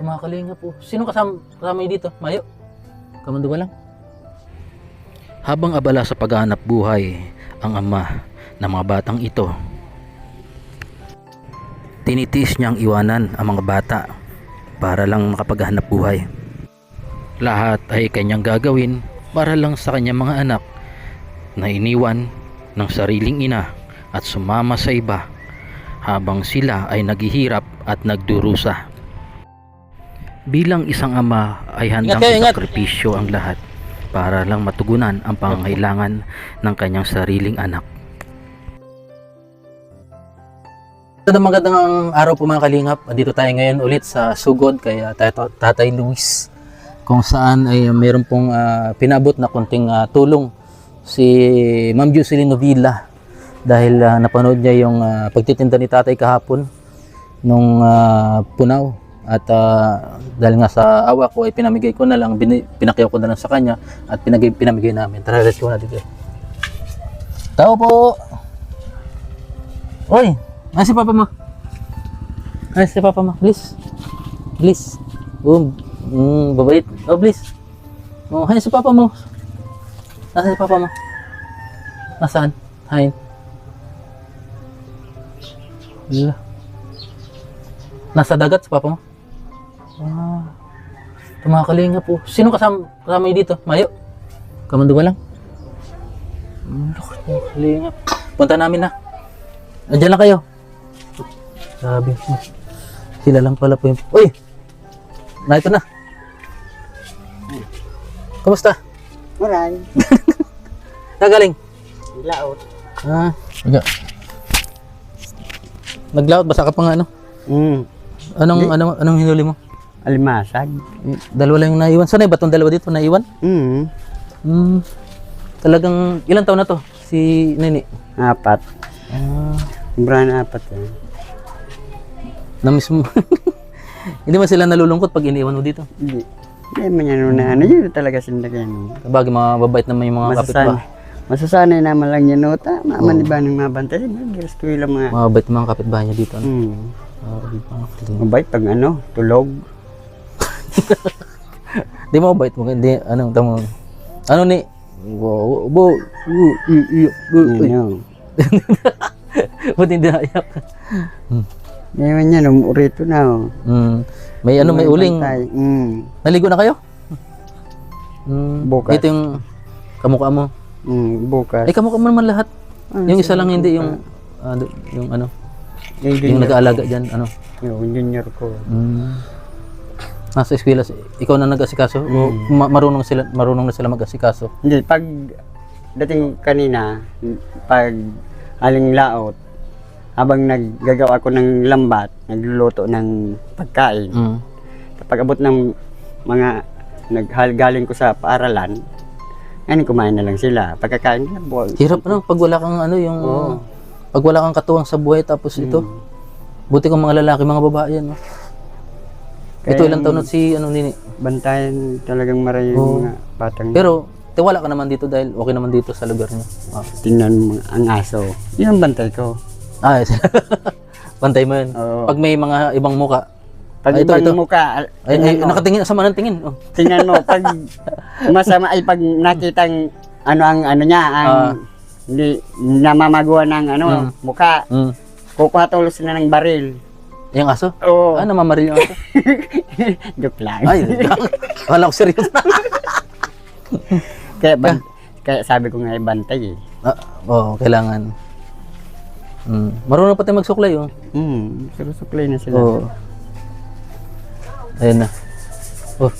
Ito mga kalinga po. Sino kasama, kasama dito? Mayo? Kamando ka lang? Habang abala sa paghahanap buhay ang ama ng mga batang ito, tinitiis niyang iwanan ang mga bata para lang makapaghanap buhay. Lahat ay kanyang gagawin para lang sa kanyang mga anak na iniwan ng sariling ina at sumama sa iba habang sila ay naghihirap at nagdurusa. Bilang isang ama ay handang Ingat kayo, ingat. isakripisyo ang lahat para lang matugunan ang pangangailangan ng kanyang sariling anak. Magandang magandang araw po mga kalingap. Dito tayo ngayon ulit sa Sugod kay Tatay Luis kung saan ay meron pong ah, pinabot na kunting ah, tulong si Ma'am Jocelyn Novilla dahil ah, napanood niya yung ah, pagtitinda ni Tatay kahapon nung ah, punaw at ah, dahil nga sa awa ko ay pinamigay ko na lang bini, pinakyaw ko na lang sa kanya at pinagay, pinamigay namin tara let's go na dito tao po Oy, Ay, si Papa mo. Ay, si Papa mo. Please. Please. Boom. Mm, babait. Oh, please. Oh, hay si Papa mo. Nasaan si Papa mo? Nasaan? Wala. Nasa dagat si Papa mo? Ah. Tumakalinga po. Sino kasama, kasama niyo dito? Mayo? Kamando ba lang? Mm, Tumakalinga. Punta namin na. Andiyan lang kayo. Sabi mo. Sila lang pala po yung... Uy! Na ito na. Kumusta? Maray, Nagaling? laot. Ah, Aga. Naglaot basa ka pa nga ano? Mm. Anong anong anong hinuli mo? Alimasag. Dalawa lang yung naiwan. Sanay ba tong dalawa dito naiwan? Mm. Hmm. Talagang ilang taon na to si Nini? Apat. Ah, Sobrang apat eh. na mismo. Hindi ba sila nalulungkot pag iniwan mo dito? Hindi. Hindi man yan na ano yun talaga sindagan. Bagay mga babait naman yung mga kapit Masasanay. Masasanay naman lang yan nota. Maman ba nang mabantay? Giras ko lang mga... Mga babait yung mga kapitbahay niya dito. Ano? Mm. Ah, ba? Mabait pag ano, tulog. Di mo bait mo hindi ano tamo. Ano ni? Bo. Ano. Buti hindi naiyak. Ngayon yan, umurito na oh. Mm. May ano may uling. Mm. Naligo na kayo? Mm. Bukas. Ito yung kamukha mo. Mm. Bukas. Ay kamukha mo naman lahat. Ah, yung isa lang hindi yung d- yung ano, Yung yung nag-aalaga diyan, ano. yung junior ko. Mm. Nasa eskwela, ikaw na nag-asikaso? O ma- marunong sila marunong na sila mag-asikaso? Hindi, pag dating kanina, pag aling laot, habang naggagawa ako ng lambat, nagluluto ng pagkain, Mm. kapag abot ng mga naggaling ko sa paaralan, ngayon kumain na lang sila. Pagkakain nila, buwan. Hirap ano pag wala kang ano yung Oo. pag wala kang katuwang sa buhay tapos ito. Buti kung mga lalaki, mga babae yan. No? ito Kaya ilang taon na si ano nini. Bantayan talagang maray yung mga batang. Pero tiwala ka naman dito dahil okay naman dito sa lugar niyo. Ah, tingnan mo ang aso. Yun ang bantay ko. ah yes. Pantay mo yun. Oo. Pag may mga ibang muka. Pag Ay, ito, ibang ito. mukha, Ay, ay tingnan mo. nakatingin sama ng tingin. Oh. Tingnan mo, pag masama ay pag nakitang ano ang ano niya, ang Ah. hindi namamaguan ng ano, Mm. mukha, Mm. kukuha tulos na ng baril. Yung aso? Oo, Ah, namamaril yung aso. joke lang. Ay, wala ko seryoso. kaya, ban- kaya sabi ko nga ibantay eh. ah, oo, kailangan. Mm. Marunong pati magsuklay oh. Hmm, susuklay na sila. Oo. Ayun na. Oh,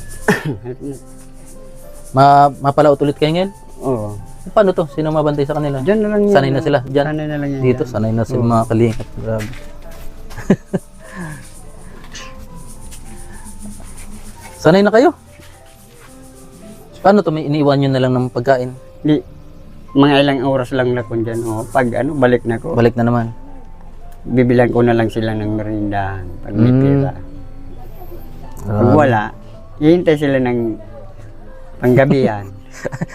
ma mapalaot ulit kayo ngayon? Oo. Paano to? Sino mabantay sa kanila? Diyan na lang. Sanay na sila dyan? Sanay na lang yan. Dito, sanay na sila mga kalingap. Grabe. sanay na kayo? Paano to? May iniwan nyo na lang ng pagkain? Di, mga ilang oras lang na kung dyan. Oh. Pag ano, balik na ko. Balik na naman. Bibilang ko na lang sila ng merindahan. Pag may Mm. pera. Pag wala, hihintay sila ng panggabihan.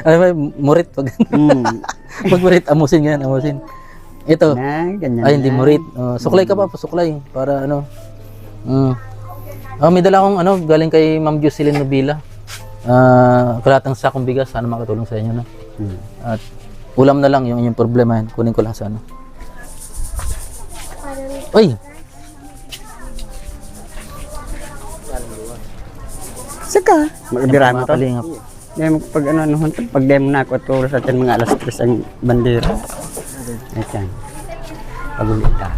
Ano ba? Murit. Pag, mm. pag murit, amusin yan, amusin. Ito. Na, ganyan Ay, hindi na. murit. Oh, suklay ka pa, pasuklay. Para ano. Mm. Oh, may dala akong ano, galing kay Ma'am Jocelyn Nobila. Ah, kalatang sakong bigas, sana makatulong sa inyo na. Hmm. At ulam na lang yung inyong problema yan. Kunin ko lang sana. Uy! Saka, magbira mo to. kalingap. Ko pag ano ano pag demo na ako at oras sa atin mga alas 3 ang bandera. Ayan. Pag ulit ka.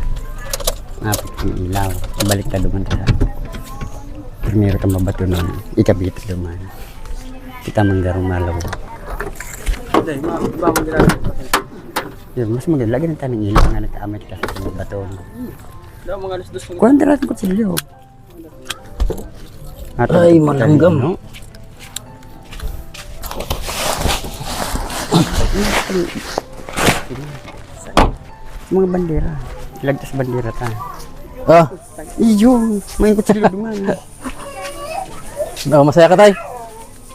Mapit ang ilaw. Balik ka duman sa. Primero ka mabato nun. Ikabit duman. Kita manggarong malaw. Yun, mas maganda. Lagi na tayo ng ilaw nga nagkaamit ka sa mga bato. Kuhan darat ko sa liyo. Ay, malanggam. No? Mga bandera. Lagtas bandera ta. Ah, Iyo, may kutsilyo duman. Oh, masaya ka tay.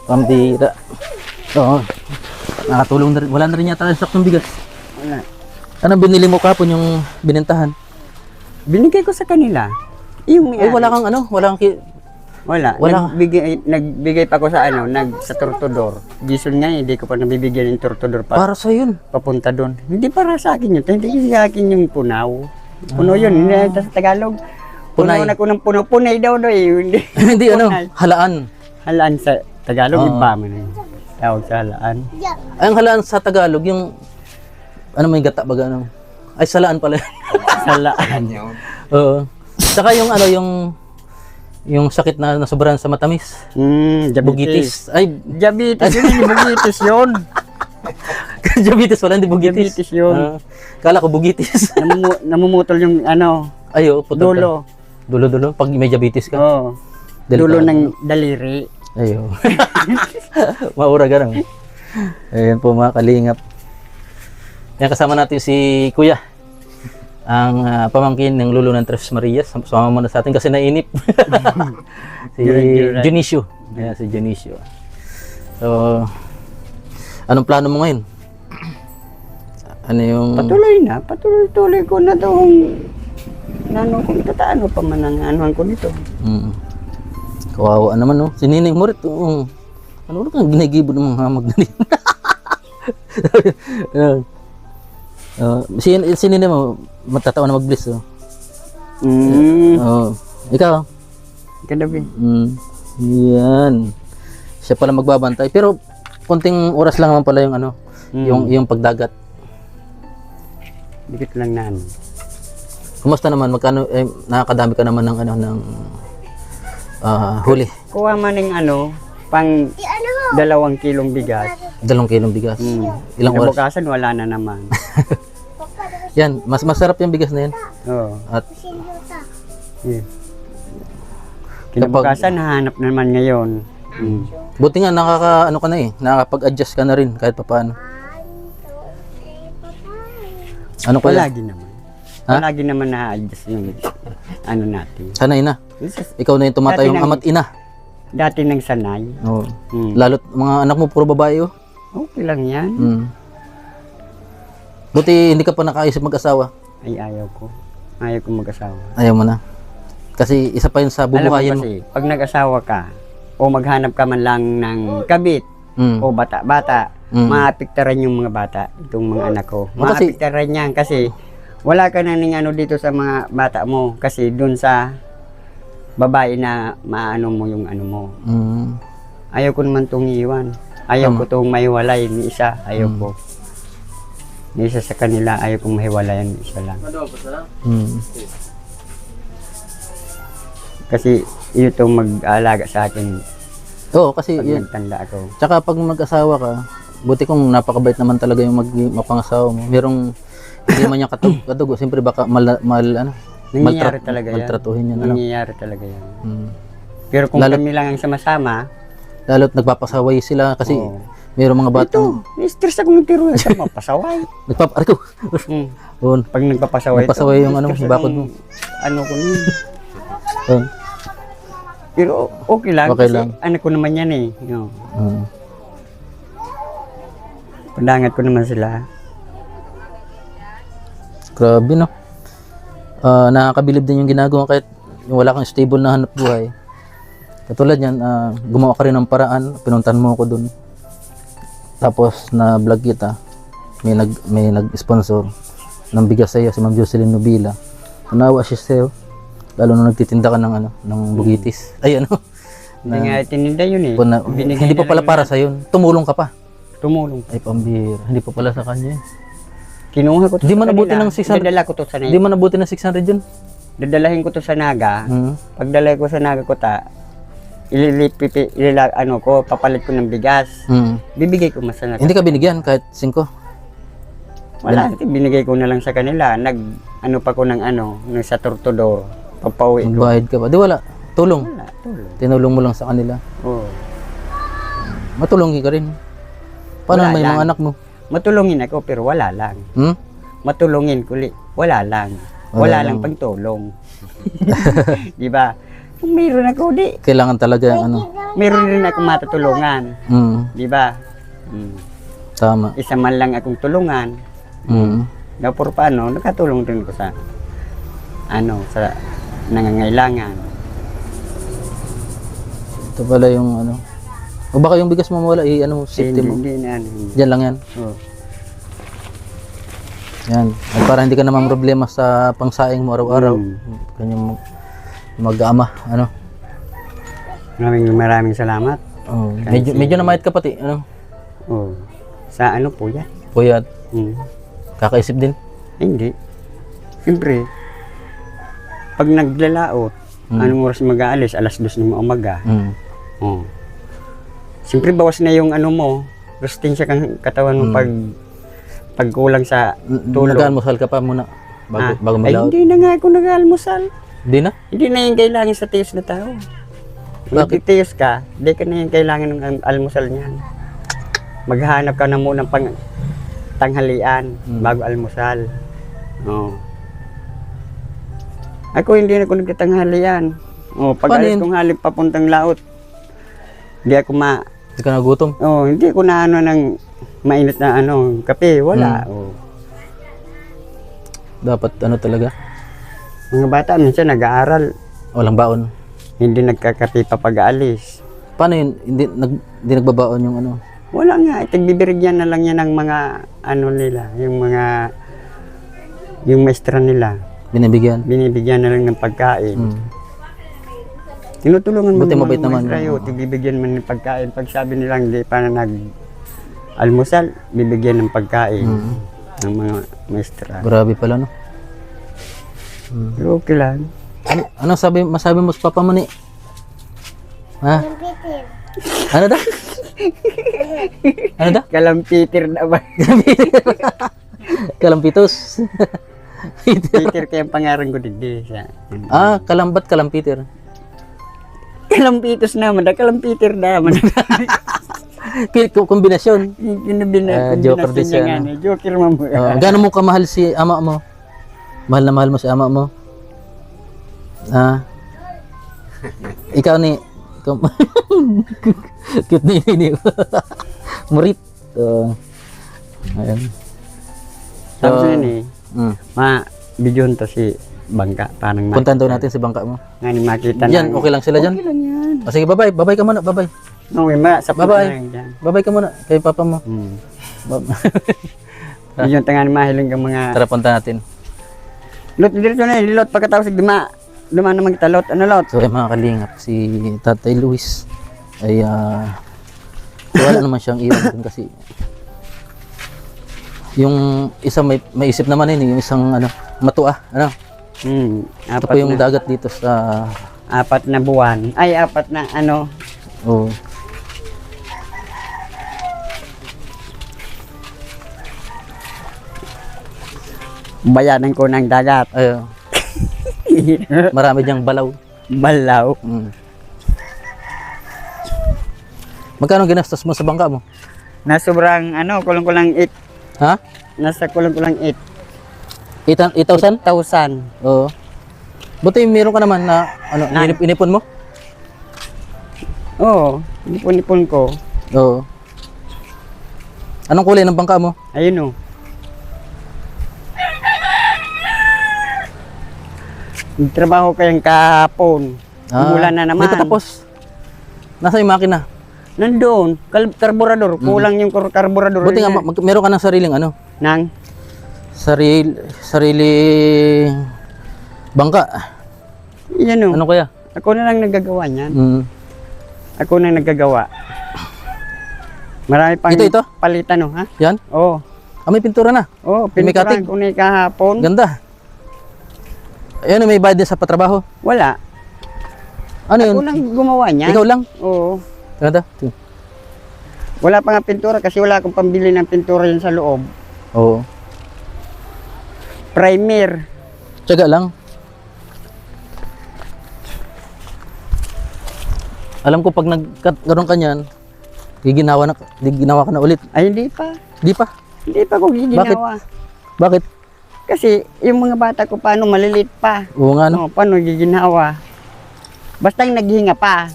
Pambira. Oo. Nakatulong na rin. Wala na rin yata ang saktong bigas. Wala. Ano binili mo kapon yung binentahan? Binigay ko sa kanila. Yung Ay, wala kang ano, wala kang ki- Wala. Wala. Nagbigay, nagbigay pa ko sa ano, nag sa tortodor. Gison nga, hindi ko pa nabibigyan ng tortodor pa, para sa yun. papunta doon. Hindi para sa akin yun. Hindi sa akin yung punaw. Puno yun. Hindi sa Tagalog. Punay. Puno na ko ng puno. Punay daw daw eh. Hindi. Hindi ano, halaan. Halaan sa Tagalog. Oo. Iba man eh. Tawag sa halaan. Ay, ang halaan sa Tagalog, yung, ano may gata ba ano? Ay, salaan pala. Halaan. Oo. Saka yung ano, yung, yung sakit na nasobrahan sa matamis. Hmm, diabetes. Bugitis. Ay, Diabetes yun. Hindi bugitis yun. diabetes wala, hindi bugitis. Diabetes yun. Ah, kala ko bugitis. Namumu- namumutol yung ano, Ayo, putol ka. dulo. Dulo, dulo. Pag may diabetes ka. Oo. Dulo ng daliri. Ayo. Maura ganun. Ayan po mga kalingap. Yan kasama natin si Kuya. Ang ah, pamangkin ng lulo ng Tres Marias. Sumama muna sa atin kasi nainip. si. Dionisio. Ayan, si Dionisio. So, anong plano mo ngayon? Ano yung... Patuloy na. Patuloy-tuloy ko na itong nano kung tataano pa man ang anuhan ko nito. Mm. Kawawa naman, no? Si Nining Morit, oo. Ano ulit kang ginigibo ng mga hamag na rin? uh, si, si Nining mo, matatawa na mag-bliss, oh. Mm. Oo. ikaw, Kadabi. mm, yan. Siya pala magbabantay. Pero, konting oras lang naman pala yung ano, Mm. yung, yung pagdagat. Dikit lang na ano. Kumusta naman? Magkano, eh, nakakadami ka naman ng ano, ng ah, huli. Kuha man ng ano, pang dalawang kilong bigas. Dalawang kilong bigas. Mm. Ilang oras? Kinabukasan, wala na naman. Yan, mas masarap yung bigas na yan. Oo. At Yeah. Kinabukasan, nahanap naman ngayon. Mm. Buti nga nakaka ano ka na eh, nakakapag-adjust ka na rin kahit papaano. Ano ko Palagi naman. Ha? Palagi naman na-adjust yung ano natin. Sanay na. Ikaw na yung tumatayong Dati nang- ama't ina. Dati nang sanay. Oo. Mm. Lalo't mga anak mo puro babae oh. Okay lang yan. Mm. Buti hindi ka pa nakaisip mag-asawa. Ay, ayaw ko. Ayaw ko mag-asawa. Ayaw mo na. Kasi isa pa yun sa mo bubuhayin mo. kasi, pag nag-asawa ka, o maghanap ka man lang ng kabit, Mm. o bata-bata, Mm. maapektaran yung mga bata, itong mga anak ko. Kasi- Maapektaran yan kasi wala ka na ning ano dito sa mga bata mo kasi dun sa babae na maano mo yung ano mo. Mm. Ayaw ko naman itong iiwan. Ayaw Tama. ko itong mahiwalay ni isa. Ayaw Mm. ko. Ni isa sa kanila, ayaw kong mahiwalayan ni isa lang. Mm. Kasi ito mag-aalaga sa akin Oo, kasi pag yun. nagtanda ako. Tsaka pag mag-asawa ka, buti kung napakabait naman talaga yung mag mapangasawa mo. Merong hindi man niya katug, katugo. Siyempre baka mal, mal ano, Nangyayari maltrat- talaga yan. maltratuhin yan. Ano? Nangyayari talaga yan. Mm. Pero kung Lalo- kami lang ang sama-sama, Lalo't nagpapasaway sila kasi Oo. mayroong mga bata. ito, stress ako ng tiro sa mapasaway. Nagpap Arko. hmm. Oo. Pag nagpapasaway, Nagpasaway ito, yung ano, bakod akong- mo. Ano ko nun. Oo. Pero okay lang. Okay kasi lang. Anak ko naman yan eh. No. Mm. Pandangat ko naman sila. Grabe no. Ah, nakakabilib din yung ginagawa kahit wala kang stable na hanap buhay. Katulad yan, ah, gumawa ka rin ng paraan, pinuntan mo ako dun. Tapos na vlog kita, may nag may nag-sponsor ng bigas sa iyo si Ma'am Jocelyn Nubila. Tunawa siya sa iyo. Lalo na nagtitinda ka ng ano, ng bugitis. Ay ano. Hindi nga tininda yun eh. Na, hindi pa na pala para sa yun. Tumulong ka pa. Tumulong. Ay pambira. Hindi pa pala sa kanya. Kinuha ko to Di nabuti kanila. ng 600 Dadala ko to sa Hindi mo nabuti ng 600 yun. Dadalahin ko to sa Naga. Hmm. Pagdala ko sa Naga ko ta, ililipipi, ilila, ano ko, papalit ko ng bigas. Hmm. Bibigay ko masana. Hindi ka binigyan kahit 5. Wala, binigay ko na lang sa kanila. Nag, ano pa ko ng ano, ng sa Tortodor. Papauwi ko. Magbayad ka pa. Di wala. Tulong. Wala, tulong. Tinulong mo lang sa kanila. Oo. Matulungi ka rin. Paano Wala may lang. mga anak mo? Matulungin ako pero wala lang. Hmm? Matulungin kuli, wala lang. Wala Wala, lang. lang pagtulong. di ba? Kung mayroon ako, di. Kailangan talaga yung ano. Mayroon rin ako matutulungan. Hmm. Di ba? Mm. Tama. Isa man lang akong tulungan. Hmm. Na por paano, nakatulong din ko sa ano, sa nangangailangan. Ito pala yung ano. O baka yung bigas mo mawala, i ano, safety Hindi, mo. hindi ano. hindi. Diyan lang yan. Oh. Yan. At para hindi ka naman problema sa pangsaing mo araw-araw. Mm. Kanyang mag-ama. Ano? Maraming maraming salamat. Oh, medyo, medyo na ka pati. Ano? Oh. Sa ano po yan? Puyat. Mm. Kakaisip din. Hindi. Siyempre, pag naglalaot, Mm. anong oras mag-aalis? Alas dos ng umaga. Hmm. Oh. Siyempre, bawas na yung ano mo. Rustin siya kang katawan mo Mm. pag pagkulang sa tulog. Nag-almusal ka pa muna. Bago, Ah, bago Ay, mag-out. hindi na nga ako nag-almusal. Hindi na? Hindi na yung kailangan sa tiyos na tao. Bakit? Magtitiyos ka, hindi ka na yung kailangan ng al- almusal niyan. Maghanap ka na muna ng pang tanghalian Mm. bago almusal. Oh. Ako hindi na ako nagtatanghalian. Oh, pag Paano alis yun? kong halip papuntang laot, hindi ako ma... Hindi ka nagutom. Oh, hindi ko na ano ng mainit na ano, kape, wala. Mm. Oh. Dapat ano talaga. Mga bata minsan nag-aaral, Walang baon. hindi nagkakape pa pag-aalis. Paano yun? Hindi, nag, hindi nagbabaon yung ano? Wala nga, itagbibirigyan na lang yan ng mga ano nila, yung mga yung maestra nila. Binibigyan? Binibigyan na lang ng pagkain. Hmm. Tinutulungan mo Buti ng mabait mga naman maestra yun. yun, tigbibigyan mo ng pagkain. Pag sabi nilang hindi pa na nag almusal, bibigyan ng pagkain Hmm. ng mga maestra. Grabe pala no. Pero okay lang. Ano, anong sabi, masabi mo sa papa mo ni? Ha? Ano da? ano da? Kalampitir na ba? Kalampitos. Peter kaya ang pangaran ko siya. ah, kalambat kalampiter. Kalampitos naman, da kalampitir naman. Ki- ko- Kombinasyon. Ah, joker din siya, nga. no? eh. Joker mo. Uh, gaano mo kamahal si ama mo? Mahal na mahal mo si ama mo? Ah. Ikaw ni cute ni ni. Murit. Uh, ayan. Tapos yun eh, Mm. ma, bidyon to si Bangka. Parang ma, Puntahan daw natin si bangka mo. nga ni makita Yan, na. okay lang sila dyan. Okay lang yan. O sige, bye-bye. Bye-bye ka muna. Bye-bye. Okay, ma, sa Bye-bye. lang dyan. Bye-bye ka muna kay papa mo. Hmm. Ba- Bidyon tangan mahiling ka mga... Tara, punta natin. Lot, dito na eh, lot pagkatapos duma. Duma naman kita, lot. Ano lot? So, ay mga kalingap, si Tatay Luis ay ah, wala naman siyang iwan dun kasi yung isa may, may isip naman yun, yung isang ano, matua, ano, Ito apat po yung na, dagat dito sa, apat na buwan. Ay, apat na ano. oh, Bayanan ko ng dagat. ay, marami diyang balaw. Balaw. Mm. Magkano ginastos mo sa bangka mo? Na sobrang ano, kulang-kulang 8. Ha? Nasa kulang-kulang 8. 8,000? 1,000. Oo. Buti meron ka naman na, ano, Na- inip, inipon mo? Oo, nipon-nipon ko. Oo. Anong kulay ng bangka mo? Ayun o. Nagtrabaho kayang kahapon. Umulan na naman. Pa tapos. Nasa yung makina? Nandun, kal- karburador. Kulang yung kar- karburador. Buti nga, mag- meron ka ng sariling ano? Nang, Sarili, sarili bangka. yan o. Ano kaya? Ako na lang nagagawa niyan. Mm. Ako na nagagawa. Marami pang Ito, ito? palitan, no, ha? Yan? Oo. Ah, may pintura na. Oo, katig? ko na kahapon. Ganda. Ayan, may bayad din sa patrabaho. Wala. Ano yun? Ako lang gumawa niyan. Ikaw lang? Oo. Ganda. Wala pa nga pintura kasi wala akong pambili ng pintura yun sa loob. Oo. Primer. Tiyaga lang. Alam ko pag nagkaroon ka niyan, giginawa na, giginawa ka na ulit. Ay, hindi pa. Di pa? Hindi pa ko giginawa. Bakit? Kasi yung mga bata ko paano malilit pa. Oo nga, no? Ano, paano giginawa? Basta yung naghinga pa.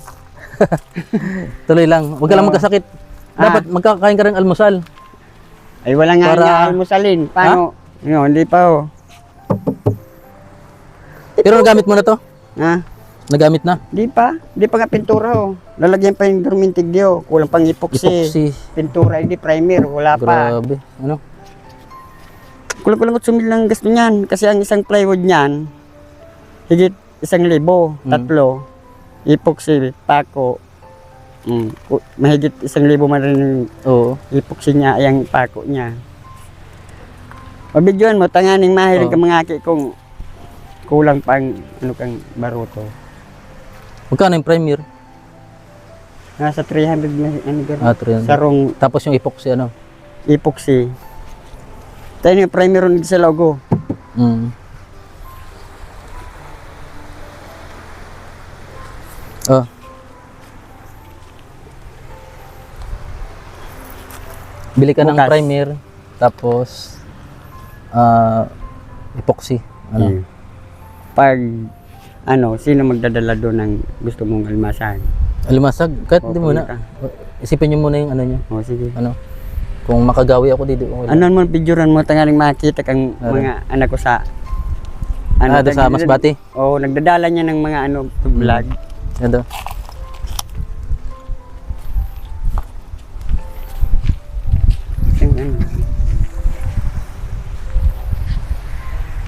Tuloy lang. Huwag ka lang Oo. magkasakit. Ah. Dapat magkakain ka rin almusal. Ay, wala nga Para- nga almusalin. Paano? No, hindi pa oh. Pero nagamit mo na to? Ha? Nagamit na? Di pa. Di pa nga pintura oh. Lalagyan pa yung durmintigyo. Kulang pang epoxy. Epoxy. Pintura, hindi primer. Wala pa. Grabe. Ano? Kulang-kulang sumil lang gasto niyan. Kasi ang isang plywood niyan, higit isang libo, Mm. tatlo. Epoxy, pako. Mm. Mahigit isang libo man rin yung Oo. epoxy niya, yung pako niya. Mabidyoan mo, tanganing mahilig Oo. ka mga aki kung kulang pang ano kang baruto. Magkano yung primer? Nasa 300 na ano gano'n. Ah, 300. Sarong Tapos yung epoxy ano? epoxy. Tayo yung primer ron sa logo. Mm. Oh. Bili ka ng Bukas. primer, tapos ah epoxy. Ano? Mm. Pag ano, sino magdadala doon ng gusto mong almasan? Alimasag, kahit O, di muna. pumunta. Isipin nyo muna yung ano nyo. O sige. Ano? Kung makagawi ako dito. Okay. Ano mo picturean mo tangaling makita kang Ano? mga anak ko sa ah, doon sa Masbati. Oo, nagdadala niya ng mga ano vlog. Ito.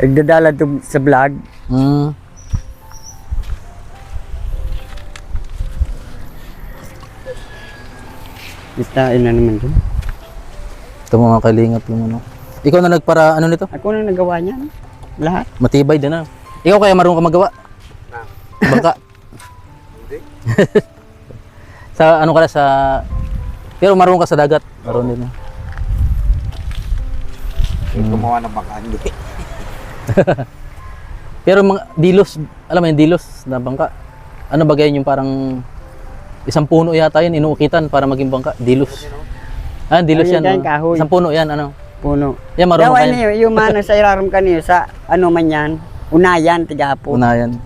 Nagdadala to sa vlog. Mm. Istain na naman doon. Ito mga kalingap yung ano. Ikaw na nagpara ano nito? Ako na nagawa niyan. Lahat. Matibay din na. Ikaw kaya marunong ka magawa? Bangka? sa ano ka na sa... Pero marunong ka sa dagat. Marunong din. Gumawa ng baka hindi. Pero mga dilos, alam mo yung dilos na bangka. Ano ba yung parang isang puno yata yun, inuukitan para maging bangka. Dilos. Ah, dilos yan. yan, oh. kahoy. Isang puno yan, ano. Puno. Yan, marunong Dawa ka yan. niyo, yung mana sa iraram kaniyo sa ano man yan. Unayan, tigapo. Una yan.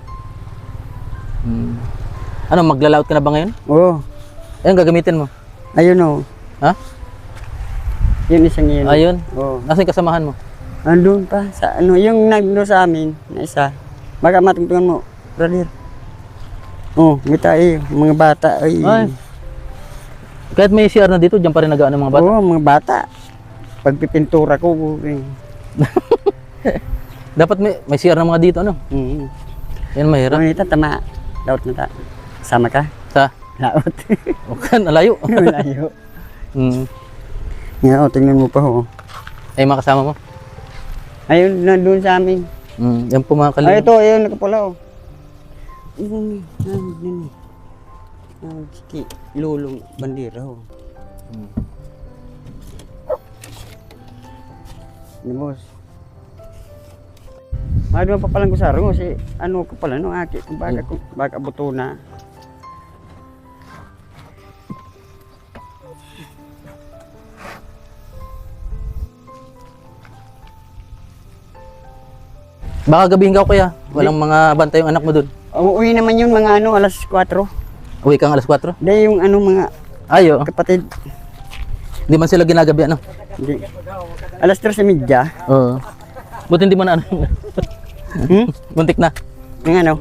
Hmm. Ano, maglalaot ka na ba ngayon? Oo. Ayun, gagamitin mo. Ayun o. Ha? Yun isang yun. Ayun. Oo. Nasaan kasamahan mo? Andun pa. Sa ano, yung nagdo sa amin, na isa. Baka matungtungan mo, brother. Oh, may tayo, mga bata. Ay. Ay. Kahit may CR na dito, diyan pa rin nagaan ng mga bata. Oo, mga bata. Pagpipintura ko, eh. Dapat may, may CR na mga dito, ano? Mm. Yan mahirap. Ano ito, tama. Laot na ta. Sama ka? Sa, Laot. okay, nalayo. Malayo. hmm. Nga, oh, tingnan mo pa, oh. Ay, mga kasama mo. Ayun, nandun sa amin. Hmm. Yan po mga Ay, kalingap. ito, ayun, nakapula, oh. Ayun, ayun, ayun. Ah, sige, lulong bandera, oh. Hmm. Ni boss. Ano pa palang ko sa ro si ano ko pala no aki kung baka kung baka buto na. Baka gabihin ka kuya. Walang mga bantay yung anak mo dun. Uuwi naman yun mga ano alas 4. Uwi kang alas 4. Dahil yung ano mga Ayo. kapatid. Hindi man sila ginagabi ano. Hindi. Alas 3 sa media. Oo. Buti hindi mo na ano. Hmm? Muntik na. Yung ano?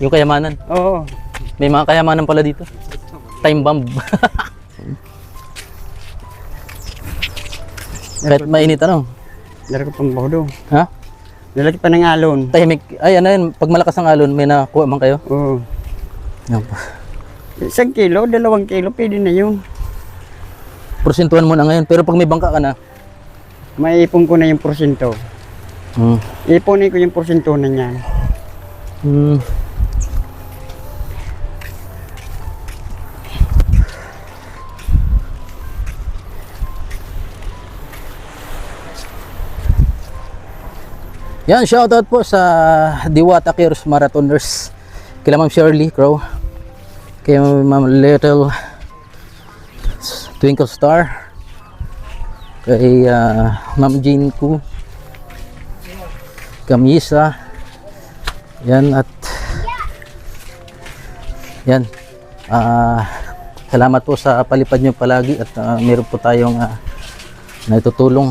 Yung kayamanan. Oo. May mga kayamanan pala dito. time bomb. Kahit mainit ano. Dala ko pang baho Ha? Lalaki pa ng alon. Tahimik. Ay, ano yun. Pag malakas ang alon, may nakuha man kayo. Oo. Yan po. Isang kilo, dalawang kilo, pwede na yun. Porsentuhan mo na ngayon. Pero pag may bangka ka na, Maipon ko na yung porsyento. hmm. Ipunin ko yung porsyento na niyan. Hmm. Yan, shoutout po sa Diwata Kiros Marathoners. Kila Ma'am Shirley Crow. Kay Ma'am Little Twinkle Star. Kay ah, Ma'am Jean Ku. Kamisa. Yan at yan. Ah, salamat po sa palipad nyo palagi at ah, meron po tayong uh, naitutulong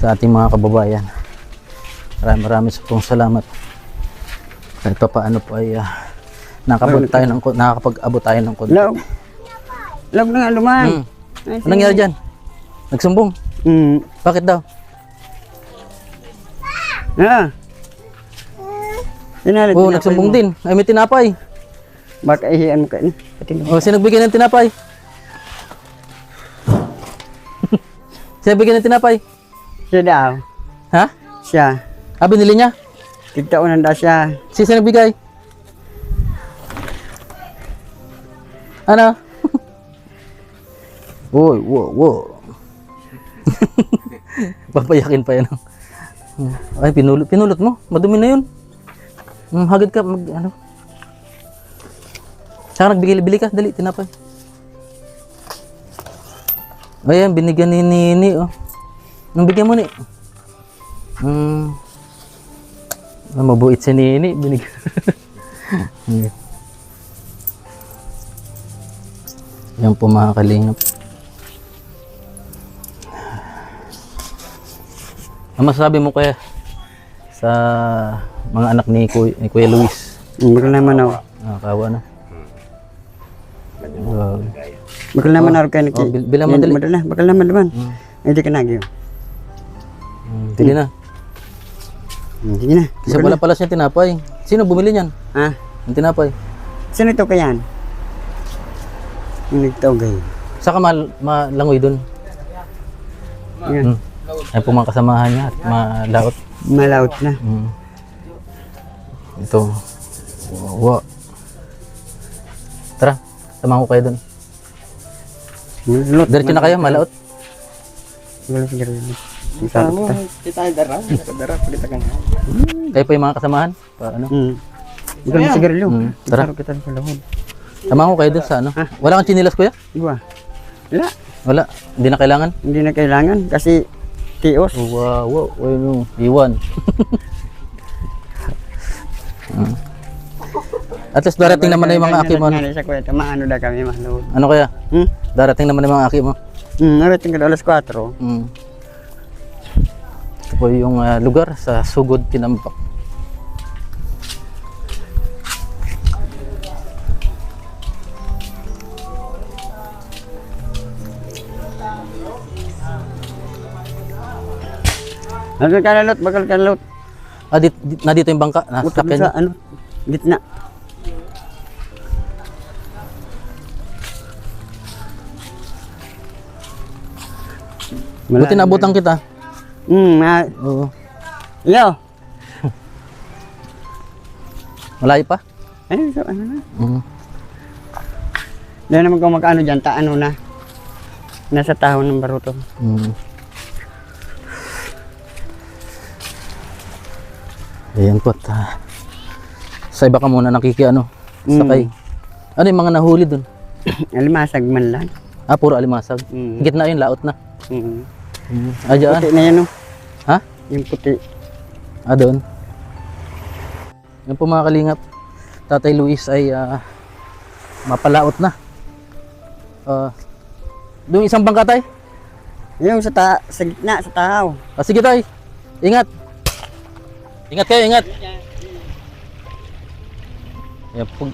sa ating mga kababayan. Maraming maraming pong salamat. Kahit pa paano po ay ah, nakabot tayo ng nakakapag-abot tayo ng konti. Log. Log na nga luman. Hmm. Anong nangyari dyan? Nagsumbong? Hmm. Bakit daw? Ah. Sinalit Oo, nagsumbong din. Ay, may tinapay. Baka ihiyan mo ka. Pati O, sino nagbigay ng tinapay? sino nagbigay ng tinapay? Siya daw. Ha? Siya. Ah, binili niya? Tigtaunan daw siya. Sino sino nagbigay? Ano? Uy, wo, wo. Papayakin pa yan. Ay, pinulot, pinulot mo. Madumi na yun. Hmm, hagad ka, mag, ano. Saka nagbigay-bili ka, dali, tinapay. Ayan, binigyan ni Nini, oh. Nung bigyan mo ni. Hmm. Ah, mabuit si Nini. Hmm. Yan po mga kalingap. Ano masasabi mo kaya sa mga anak ni Kuya, ni Kuya Luis? Bakal naman ako. Nakakawa na. Uh, Bakal naman kay Niki. oh, bil- bilang madali. Madala. Bakal naman naman. Hindi ka nagyo. mm, Sige na. Hmm, Sige na. Kasi wala pala siya tinapay. Sino bumili niyan? Ha? Ang tinapay. Sino ito kayan? Yung nagtawagay. Saka mal malangoy dun. Yan. Mm. Ay po mga kasamahan niya at malaot. Malaot na. Mm. Ito. Wa. Tara, samahan ko kayo dun. Malot. Diretso na kayo, malaot. Wala siguro yun. Sabi kita. Kita dara, dara, kita kan. Kayo po yung mga kasamahan. Pa, ano? Hmm. Ikaw na sigarilyo. Mm, tara. Kita sa lahod. Samahan ko kayo dun sa ano. Wala kang chinilas kuya? Iba. Wala. Wala. Hindi na kailangan? Hindi na kailangan kasi tios. Wow, wow, wow, iwan. Mm. At least darating naman na yung mga aki mo. ano? Mahalood. Ano kaya? Hmm? Darating naman na yung mga aki mo. Hmm, narating ka alas 4. Mm. Ito po yung ah, lugar sa Sugod, Tinampak. Bakal ka lalot, bakal ka lalot. Ah, dit, dit, na dito yung bangka. Sa niya. ano, gitna. Buti naabutan kita. Hmm, ma- Oo. yo. Malayo pa? Ano, so, ano na? Mm. Dahil naman kung magkano dyan, ta ano na. Nasa tahon ng baruto. Mm. Ayan po. Ta. Sa iba ka muna nakikiano. Mm. Sakay. Ano yung mga nahuli dun? Alimasag man lang. Ah, puro alimasag. Mm. Higit na yun, laot na. Mm. Mm. Ah, dyan. Puti na yan, oh. Ha? Yung puti. Ah, doon. Yan po mga kalingap. Tatay Luis ay ah, mapalaot na. Ah, doon isang bangka tay. Yung sa, ta sa gitna, sa tahaw. Ah, sige tay. Ingat. Ingat kayo, ingat. Yan po.